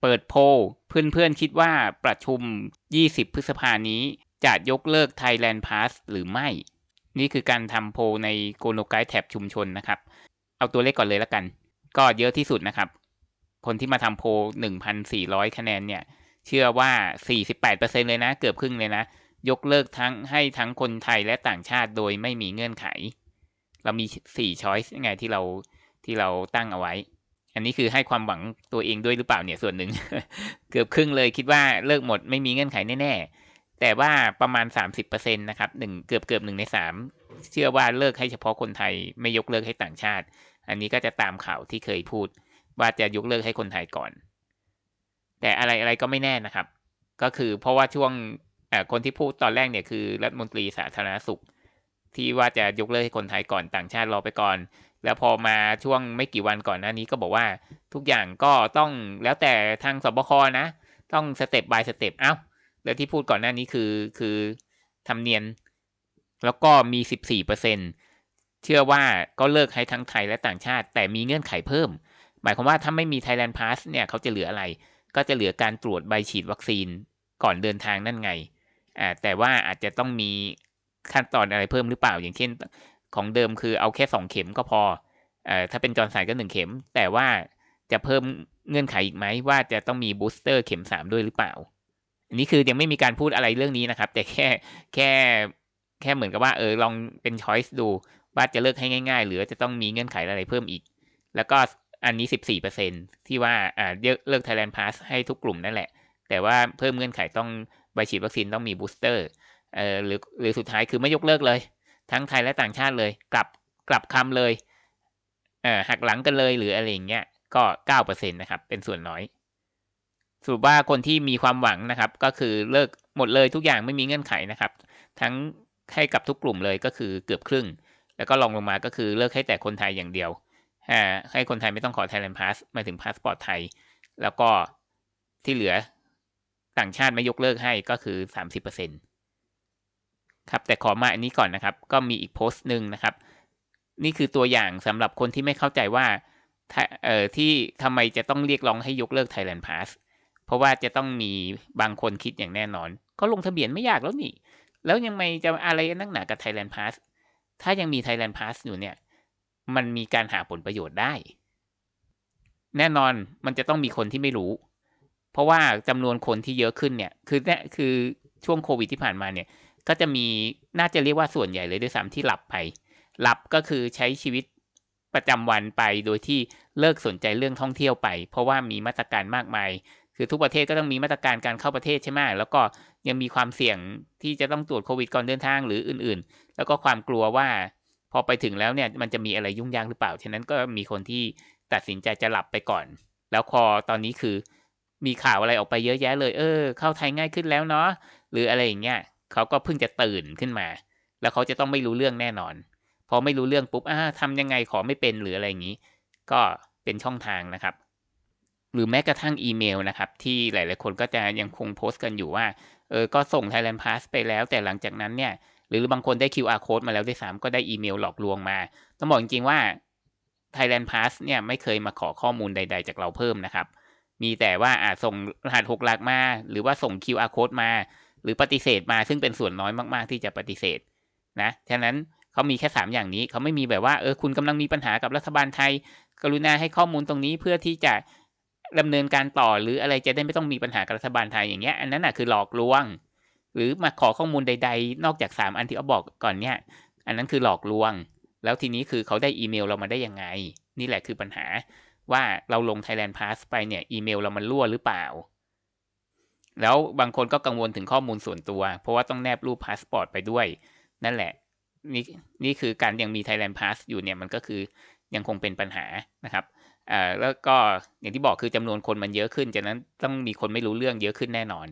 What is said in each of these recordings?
เปิดโพลเพื่อนๆคิดว่าประชุม 20 พฤษภานี้จะยกเลิก Thailand Pass หรือไม่ นี่คือการทำโพลในโกโนไกแท็บชุมชนนะครับ เอาตัวเลขก่อนเลยแล้วกัน ก็เยอะที่สุดนะครับ คนที่มาทำโพล1,400 คะแนนเนี่ย เชื่อว่า 48%เลยนะ เกือบครึ่งเลยนะ ยกเลิกทั้งให้ทั้งคนไทยและต่างชาติโดยไม่มีเงื่อนไข เรามี 4 ช้อยส์ไงที่เราที่เราตั้งเอาไว้ อันนี้คือให้ความหวังตัวเองด้วยหรือเปล่าเนี่ยส่วนหนึ่งเกือบครึ่งเลยคิดว่าเลิกหมดไม่มีเงื่อนไขแน่ๆ แต่ว่าประมาณ 30%นะครับหนึ่งเกือบเกือบหนึ่งในสามเชื่อว่าเลิกให้เฉพาะคนไทยไม่ยกเลิกให้ต่างชาติ อันนี้ก็จะตามข่าวที่เคยพูด ว่าจะยกเลิกให้คนไทยก่อน แต่อะไรอะไรก็ไม่แน่นะครับ ก็คือเพราะว่าช่วงคนที่พูดตอนแรกเนี่ยคือรัฐมนตรีสาธารณสุข ที่ว่าจะยกเลิกให้คนไทยก่อนต่างชาติรอไปก่อน แล้วพอมาช่วงไม่กี่วันก่อนหน้านี้ก็บอกว่าทุกอย่างก็ต้องแล้วแต่ทางสบคนะ ต้องสเต็ปบายสเต็ปเอ้าแล้วที่พูดก่อนหน้านี้คือคือทำเนียน แล้วก็มีสิบสี่เปอร์เซ็นเชื่อว่าก็เลิกให้ทั้งไทยและต่างชาติ แต่มีเงื่อนไขเพิ่ม หมายความว่าถ้าไม่มี Thailand Pass เนี่ยเขาจะเหลืออะไร ก็จะเหลือการตรวจใบฉีดวัคซีนก่อนเดินทางนั่นไงอ่าแต่ว่าอาจจะต้องมีขั้นตอนอะไรเพิ่มหรือเปล่าอย่างเช่น ของเดิมคือเอาแค่สองเข็มก็พอเอ่อถ้าเป็นจอร์นสันก็หนึ่งเข็ม แต่ว่าจะเพิ่มเงื่อนไขอีกไหมว่าจะต้องมีบูสเตอร์เข็มสามด้วยหรือเปล่า อันนี้คือยังไม่มีการพูดอะไรเรื่องนี้นะครับ แต่แค่แค่แค่เหมือนกับว่าเออลองเป็นช้อยส์ดูว่าจะเลิกให้ง่าย ๆ หรือจะต้องมีเงื่อนไขอะไรเพิ่มอีก แล้วก็อันนี้สิบสี่เปอร์เซ็นที่ว่าอ่าเลิก Thailand Pass ให้ทุกกลุ่มนั่นแหละ แต่ว่าเพิ่มเงื่อนไขต้องใบฉีดวัคซีนต้องมีบูสเตอร์เอ่อหรือหรือสุดท้ายคือไม่ยกเลิกเลย ทั้งไทยและต่างชาติเลย กลับกลับคำเลยเอ่อหักหลังกันเลยหรืออะไรอย่างเงี้ยก็เก้าเปอร์เซ็นต์นะครับ เป็นส่วนน้อยสรุปว่าคนที่มีความหวังนะครับ ก็คือเลิกหมดเลยทุกอย่างไม่มีเงื่อนไขนะครับ ทั้งให้กับทุกกลุ่มเลยก็คือเกือบครึ่ง แล้วก็ลองลงมาก็คือเลิกให้แต่คนไทยอย่างเดียวให้คนไทยไม่ต้องขอ Thailand Pass มาถึงพาสปอร์ตไทย แล้วก็ที่เหลือต่างชาติไม่ยกเลิกให้ก็คือสามสิบเปอร์เซ็น ครับแต่ขอมาอันนี้ก่อนนะครับ ก็มีอีกโพสต์หนึ่งนะครับ นี่คือตัวอย่างสำหรับคนที่ไม่เข้าใจว่าเอ่อที่ทำไมจะต้องเรียกร้องให้ยกเลิก Thailand Pass เพราะว่าจะต้องมีบางคนคิดอย่างแน่นอน ก็ลงทะเบียนไม่ยากแล้วนี่ แล้วยังไม่จะอะไรนักหนากับ Thailand Pass ถ้ายังมี Thailand Pass อยู่เนี่ย มันมีการหาผลประโยชน์ได้ แน่นอนมันจะต้องมีคนที่ไม่รู้ เพราะว่าจำนวนคนที่เยอะขึ้นเนี่ย คือเนี่ยคือช่วงโควิดที่ผ่านมาเนี่ย ก็จะมีน่าจะเรียกว่าส่วนใหญ่เลยด้วยซ้ำที่หลับไป หลับก็คือใช้ชีวิตประจำวันไปโดยที่เลิกสนใจเรื่องท่องเที่ยวไป เพราะว่ามีมาตรการมากมาย คือทุกประเทศก็ต้องมีมาตรการการเข้าประเทศใช่ไหมแล้วก็ยังมีความเสี่ยงที่จะต้องตรวจโควิดก่อนเดินทางหรืออื่น ๆ แล้วก็ความกลัวว่าพอไปถึงแล้วเนี่ยมันจะมีอะไรยุ่งยากหรือเปล่า ฉะนั้นก็มีคนที่ตัดสินใจจะหลับไปก่อน แล้วพอตอนนี้คือมีข่าวอะไรออกไปเยอะแยะเลย เออ เข้าไทยง่ายขึ้นแล้วเนาะ หรืออะไรอย่างเงี้ย เขาก็เพิ่งจะตื่นขึ้นมา แล้วเขาจะต้องไม่รู้เรื่องแน่นอน พอไม่รู้เรื่องปุ๊บอ่าทำยังไงขอไม่เป็นหรืออะไรอย่างนี้ ก็เป็นช่องทางนะครับ หรือแม้กระทั่งอีเมลนะครับ ที่หลาย ๆ คนก็จะยังคงโพสต์กันอยู่ว่าเออก็ส่ง Thailand Pass ไปแล้ว แต่หลังจากนั้นเนี่ย หรือบางคนได้ QR code มาแล้วด้วยซ้ำก็ได้อีเมลหลอกลวงมา ต้องบอกจริง ๆ ว่า Thailand Pass เนี่ยไม่เคยมาขอข้อมูลใด ๆ จากเราเพิ่มนะครับ มีแต่ว่าอาจส่งรหัสหกหลักมา หรือว่าส่ง QR code มา หรือปฏิเสธมาซึ่งเป็นส่วนน้อยมาก ๆ ที่จะปฏิเสธนะฉะนั้นเขามีแค่ 3 อย่างนี้เขาไม่มีแบบว่าเออคุณกำลังมีปัญหากับรัฐบาลไทย กรุณาให้ข้อมูลตรงนี้เพื่อที่จะดำเนินการต่อหรืออะไรจะได้ไม่ต้องมีปัญหากับรัฐบาลไทยอย่างเงี้ยอันนั้นอะคือหลอกลวง หรือมาขอข้อมูลใด ๆ นอกจาก 3 อันที่เขาบอกก่อนเนี่ย อันนั้นคือหลอกลวง แล้วทีนี้คือเขาได้อีเมลเรามาได้ยังไง นี่แหละคือปัญหาว่าเราลง Thailand Pass ไปเนี่ยอีเมลเรามันรั่วหรือเปล่า แล้วบางคนก็กังวลถึงข้อมูลส่วนตัว เพราะว่าต้องแนบรูปพาสปอร์ตไปด้วย นั่นแหละ นี่นี่คือการยังมี Thailand Pass อยู่เนี่ยมันก็คือยังคงเป็นปัญหานะครับอ่าแล้วก็อย่างที่บอกคือจำนวนคนมันเยอะขึ้นจากนั้นต้องมีคนไม่รู้เรื่องเยอะขึ้นแน่นอน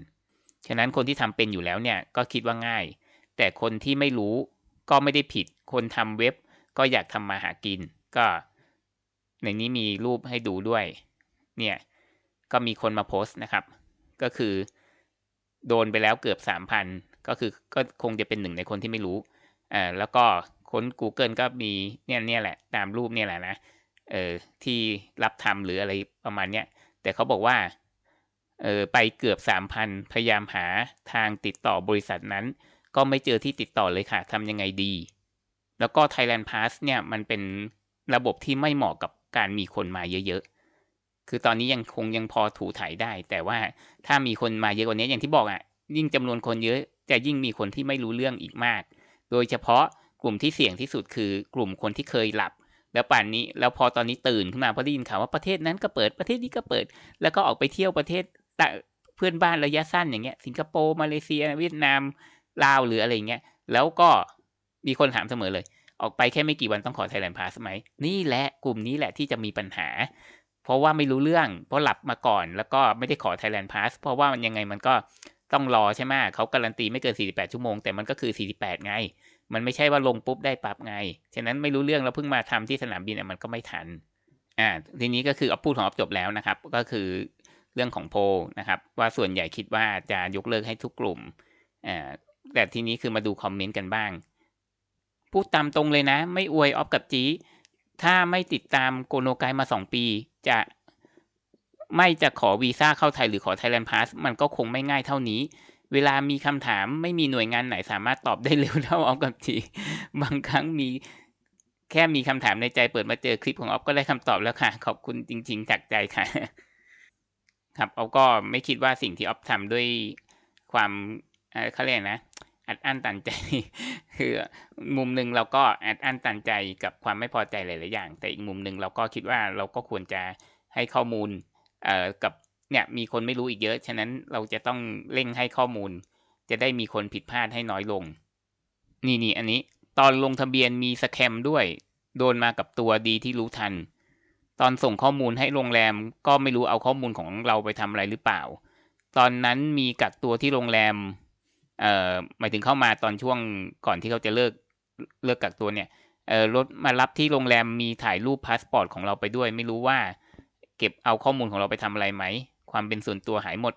ฉะนั้นคนที่ทำเป็นอยู่แล้วเนี่ยก็คิดว่าง่าย แต่คนที่ไม่รู้ก็ไม่ได้ผิด คนทำเว็บก็อยากทำมาหากิน ก็ ในนี้มีรูปให้ดูด้วย เนี่ยก็มีคนมาโพสต์นะครับ ก็คือ โดนไปแล้วเกือบสามพันก็คือก็คงจะเป็นหนึ่งในคนที่ไม่รู้อ่าแล้วก็ค้น Google ก็มีเนี่ยเนี่ยแหละ ตามรูปเนี่ยแหละนะเออที่รับทำหรืออะไรประมาณเนี้ยแต่เขาบอกว่าเออไปเกือบสามพันพยายามหาทางติดต่อบริษัทนั้น ก็ไม่เจอที่ติดต่อเลยค่ะทำยังไงดี แล้วก็ Thailand Pass เนี่ยมันเป็นระบบที่ไม่เหมาะกับการมีคนมาเยอะๆ คือตอนนี้ยังคงยังพอถูถ่ายได้ แต่ว่าถ้ามีคนมาเยอะกว่านี้อย่างที่บอกอะ ยิ่งจำนวนคนเยอะจะยิ่งมีคนที่ไม่รู้เรื่องอีกมาก โดยเฉพาะกลุ่มที่เสี่ยงที่สุดคือกลุ่มคนที่เคยหลับ แล้วป่านนี้แล้วพอตอนนี้ตื่นขึ้นมาเพราะได้ยินข่าวว่าประเทศนั้นก็เปิดประเทศนี้ก็เปิด แล้วก็ออกไปเที่ยวประเทศเพื่อนบ้านระยะสั้นอย่างเงี้ย สิงคโปร์มาเลเซีย เวียดนามลาวหรืออะไรเงี้ยแล้วก็มีคนถามเสมอเลย ออกไปแค่ไม่กี่วันต้องขอไทยแลนด์พาสไหมนี่แหละกลุ่มนี้แหละที่จะมีปัญหา เพราะว่าไม่รู้เรื่อง เพราะหลับมาก่อน แล้วก็ไม่ได้ขอไทยแลนด์พาสเพราะว่ามันยังไงมันก็ต้องรอใช่ไหมเขาการันตีไม่เกิน 48 ชั่วโมง แต่มันก็คือ 48 ไง มันไม่ใช่ว่าลงปุ๊บได้ปรับไง ฉะนั้นไม่รู้เรื่องแล้วเพิ่งมาทำที่สนามบินมันก็ไม่ทัน อ่า ทีนี้ก็คือเอาพูดของออฟจบแล้วนะครับ ก็คือเรื่องของโพนะครับ ว่าส่วนใหญ่คิดว่าจะยกเลิกให้ทุกกลุ่ม อ่า แต่ทีนี้คือมาดูคอมเมนต์กันบ้าง พูดตามตรงเลยนะ ไม่อวยออฟกับจีถ้าไม่ติดตามโกโนไกมาสองปี จะไม่จะขอวีซ่าเข้าไทยหรือขอไทยแลนด์พาสมันก็คงไม่ง่ายเท่านี้ เวลามีคำถามไม่มีหน่วยงานไหนสามารถตอบได้เร็วเท่าออฟกับจีบางครั้งมีแค่มีคำถามในใจเปิดมาเจอคลิปของออฟก็ได้คำตอบแล้วค่ะ ขอบคุณจริง ๆ จากใจค่ะ ครับออฟก็ไม่คิดว่าสิ่งที่ออฟทำด้วยความเขาเรียกนะ อัดอั้นตันใจ คือมุมหนึ่งเราก็อัดอั้นตันใจกับความไม่พอใจหลาย ๆ อย่าง แต่อีกมุมหนึ่งเราก็คิดว่าเราก็ควรจะให้ข้อมูลเอ่อกับเนี่ยมีคนไม่รู้อีกเยอะ ฉะนั้นเราจะต้องเร่งให้ข้อมูล จะได้มีคนผิดพลาดให้น้อยลง นี่นี่อันนี้ตอนลงทะเบียนมีสแคมด้วย โดนมากับตัวดีที่รู้ทัน ตอนส่งข้อมูลให้โรงแรมก็ไม่รู้เอาข้อมูลของเราไปทำอะไรหรือเปล่า ตอนนั้นมีกักตัวที่โรงแรม เอ่อหมายถึงเข้ามาตอนช่วงก่อนที่เขาจะเลิกเลิกกักตัวเนี่ยเอ่อรถมารับที่โรงแรมมีถ่ายรูปพาสปอร์ตของเราไปด้วย ไม่รู้ว่าเก็บเอาข้อมูลของเราไปทำอะไรไหม ความเป็นส่วนตัวหายหมด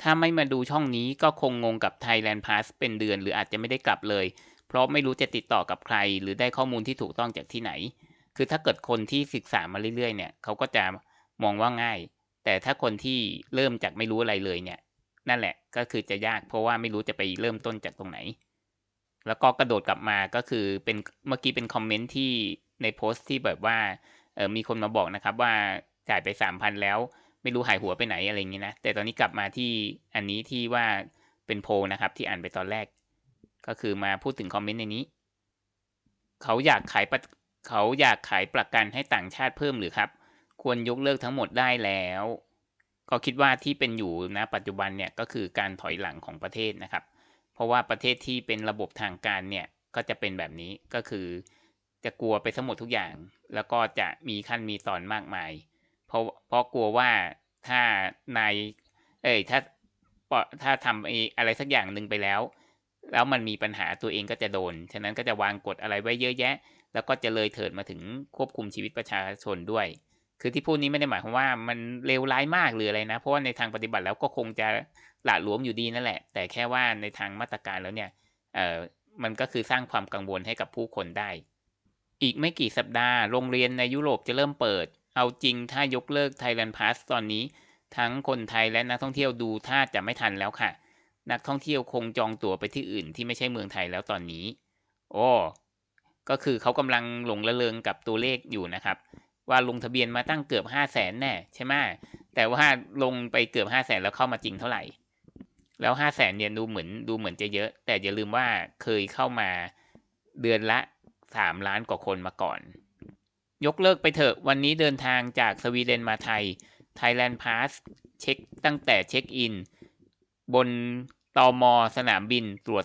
ถ้าไม่มาดูช่องนี้ก็คงงงกับ Thailand Pass เป็นเดือน หรืออาจจะไม่ได้กลับเลย เพราะไม่รู้จะติดต่อกับใคร หรือได้ข้อมูลที่ถูกต้องจากที่ไหน คือถ้าเกิดคนที่ศึกษามาเรื่อยๆเนี่ยเขาก็จะมองว่าง่าย แต่ถ้าคนที่เริ่มจากไม่รู้อะไรเลยเนี่ย นั่นแหละก็คือจะยากเพราะว่าไม่รู้จะไปเริ่มต้นจากตรงไหน แล้วก็กระโดดกลับมาก็คือเป็นเมื่อกี้เป็นคอมเมนต์ที่ในโพสต์ที่แบบว่าเออมีคนมาบอกนะครับว่าจ่ายไปสามพันแล้ว ไม่รู้หายหัวไปไหนอะไรอย่างนี้นะแต่ตอนนี้กลับมาที่อันนี้ที่ว่าเป็นโพนะครับที่อ่านไปตอนแรก ก็คือมาพูดถึงคอมเมนต์ในนี้ เขาอยากขายเขาอยากขายประกันให้ต่างชาติเพิ่มหรือครับ ควรยกเลิกทั้งหมดได้แล้ว ก็คิดว่าที่เป็นอยู่นะปัจจุบันเนี่ยก็คือการถอยหลังของประเทศนะครับ เพราะว่าประเทศที่เป็นระบบทางการเนี่ยก็จะเป็นแบบนี้ก็คือจะกลัวไปทั้งหมดทุกอย่าง แล้วก็จะมีขั้นมีตอนมากมาย เพราะเพราะกลัวว่าถ้านายเอ้ยถ้าถ้าทำอะไรสักอย่างหนึ่งไปแล้ว แล้วมันมีปัญหาตัวเองก็จะโดน ฉะนั้นก็จะวางกฎอะไรไว้เยอะแยะ แล้วก็จะเลยเถิดมาถึงควบคุมชีวิตประชาชนด้วย คือที่พูดนี้ไม่ได้หมายความว่ามันเลวร้ายมากหรืออะไรนะ เพราะว่าในทางปฏิบัติแล้วก็คงจะหละหลวมอยู่ดีนั่นแหละ แต่แค่ว่าในทางมาตรการแล้วเนี่ยเออมันก็คือสร้างความกังวลให้กับผู้คนได้ อีกไม่กี่สัปดาห์โรงเรียนในยุโรปจะเริ่มเปิด เอาจริงถ้ายกเลิก Thailand Pass ตอนนี้ ทั้งคนไทยและนักท่องเที่ยวดูถ้าจะไม่ทันแล้วค่ะ นักท่องเที่ยวคงจองตั๋วไปที่อื่นที่ไม่ใช่เมืองไทยแล้วตอนนี้ โอ้ก็คือเขากำลังหลงระเริงกับตัวเลขอยู่นะครับ ว่าลงทะเบียนมาตั้งเกือบห้าแสนแน่ใช่ไหมแต่ว่าลงไปเกือบห้าแสนแล้วเข้ามาจริงเท่าไหร่ แล้วห้าแสนเนี่ยดูเหมือนดูเหมือนจะเยอะ แต่อย่าลืมว่าเคยเข้ามาเดือนละสามล้านกว่าคนมาก่อน ยกเลิกไปเถอะวันนี้เดินทางจากสวีเดนมาไทย Thailand Pass เช็คตั้งแต่เช็คอิน บนตอมอสนามบินตรวจ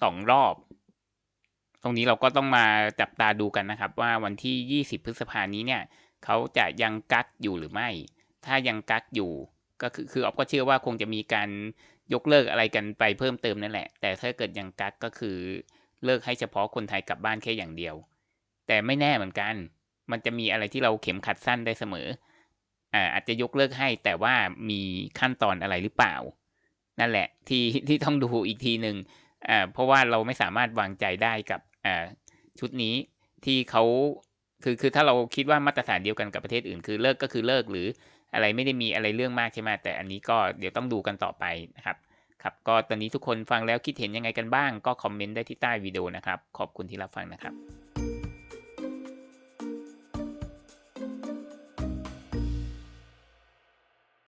สองรอบ ตรงนี้เราก็ต้องมาจับตาดูกันนะครับ ว่าวันที่ 20 พฤษภานี้เนี่ยเขาจะยังกักอยู่หรือไม่ ถ้ายังกักอยู่ก็คือคือออฟก็เชื่อว่าคงจะมีการยกเลิกอะไรกันไปเพิ่มเติมนั่นแหละ แต่ถ้าเกิดยังกักก็คือเลิกให้เฉพาะคนไทยกลับบ้านแค่อย่างเดียว แต่ไม่แน่เหมือนกัน มันจะมีอะไรที่เราเข็มขัดสั้นได้เสมออ่าอาจจะยกเลิกให้แต่ว่ามีขั้นตอนอะไรหรือเปล่า นั่นแหละที่ที่ต้องดูอีกทีหนึ่งอ่าเพราะว่าเราไม่สามารถวางใจได้กับ ชุดนี้ที่เขาคือคือถ้าเราคิดว่ามาตรฐานเดียวกันกับประเทศอื่น คือเลิกก็คือเลิกหรืออะไรไม่ได้มีอะไรเรื่องมากใช่ไหมแต่อันนี้ก็เดี๋ยวต้องดูกันต่อไปนะครับครับก็ตอนนี้ทุกคนฟังแล้วคิดเห็นยังไงกันบ้าง ก็คอมเมนต์ได้ที่ใต้วิดีโอนะครับ ขอบคุณที่รับฟังนะครับ